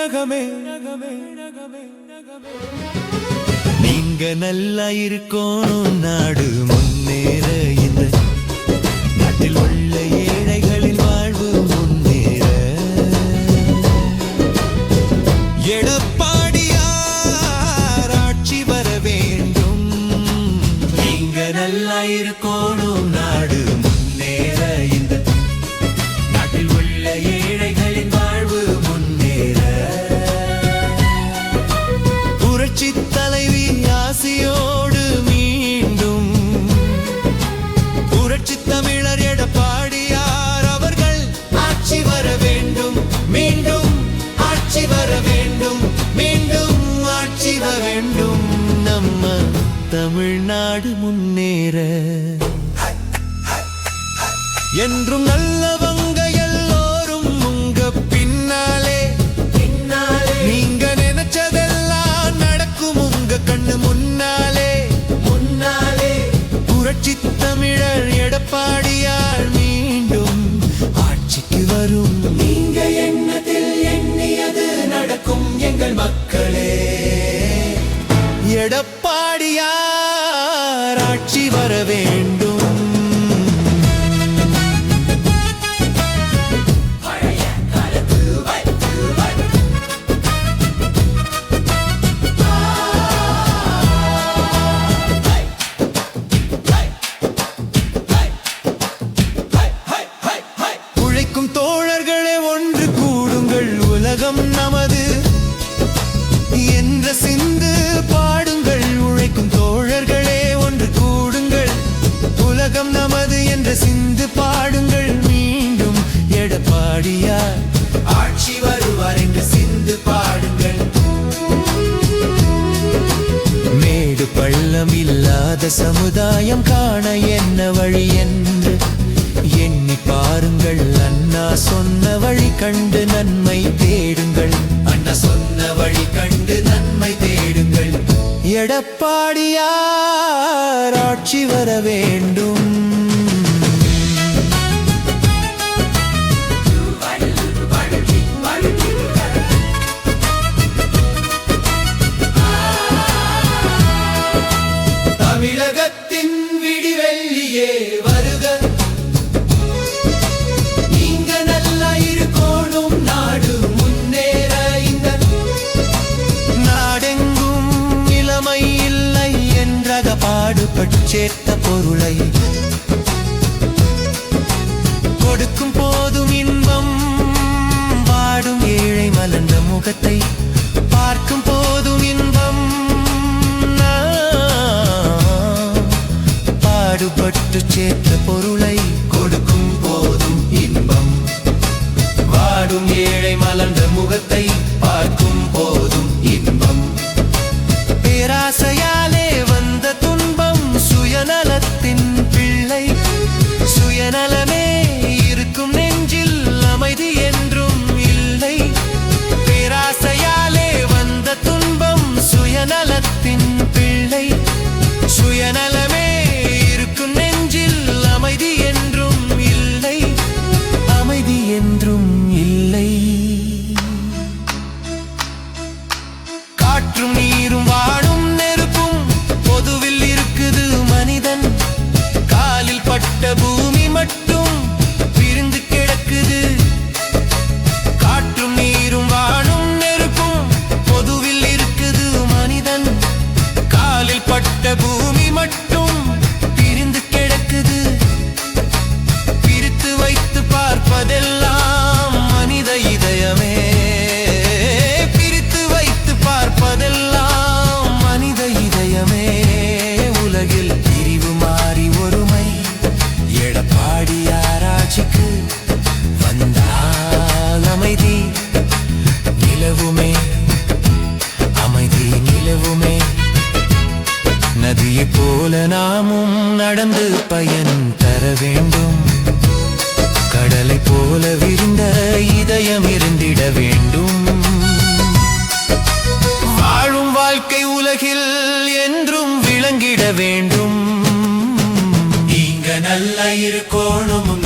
நகமே நீங்க நல்லா இருக்கோம் நாடு நேர. என்றும் நல்லவங்க எல்லோரும் உங்க பின்னாலே. பின்னாலே. நீங்க நினைச்சதெல்லாம் நடக்கும் உங்க கண்ணு முன்னாலே. முன்னாலே. புரட்சி என்று சிந்து பாடுங்கள் மீண்டும் எடப்பாடியார். ஆட்சி வருவார் என்று சிந்து பாடுங்கள். மேடு பள்ளம் இல்லாத சமுதாயம் காண என்ன வழி என்று எண்ணி பாருங்கள். அண்ணா சொன்ன வழி கண்டு நன்மை தேடுங்கள். அண்ணா சொன்ன வழி கண்டு நன்மை தேடுங்கள். எடப்பாடியார் ஆட்சி வர வேண்டும். சேர்த்த பொருளை கொடுக்கும் போதும் இன்பம் வாடும் ஏழை மலர்ந்த முகத்தை போல விருந்த இதயம் இருந்திட வேண்டும். வாழும் வாழ்க்கை உலகில் என்றும் விளங்கிட வேண்டும். இங்க நல்லா இருக்கோணும்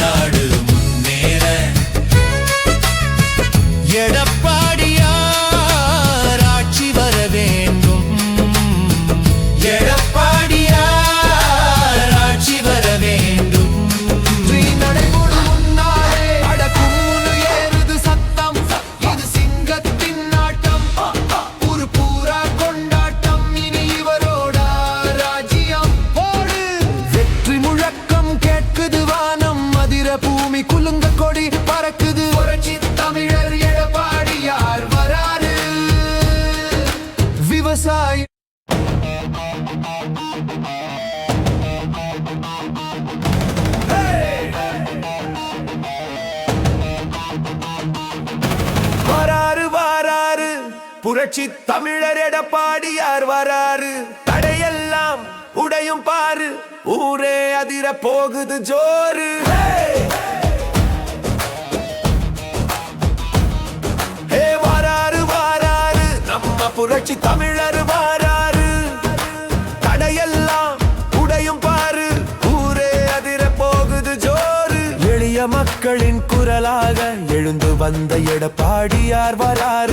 புரட்சி தமிழர் எடப்பாடியார் வராரு. தடையெல்லாம் உடையும் பாரு. ஊரே அதிர போகுது ஜோறு ஹே வாராரு வாராரு. நம்ம புரட்சி தமிழர் வாராரு. தடையெல்லாம் உடையும் பாரு. ஊரே அதிர போகுது ஜோறு எளிய மக்களின் குரலாக எழுந்து வந்த எடப்பாடியார் வராரு.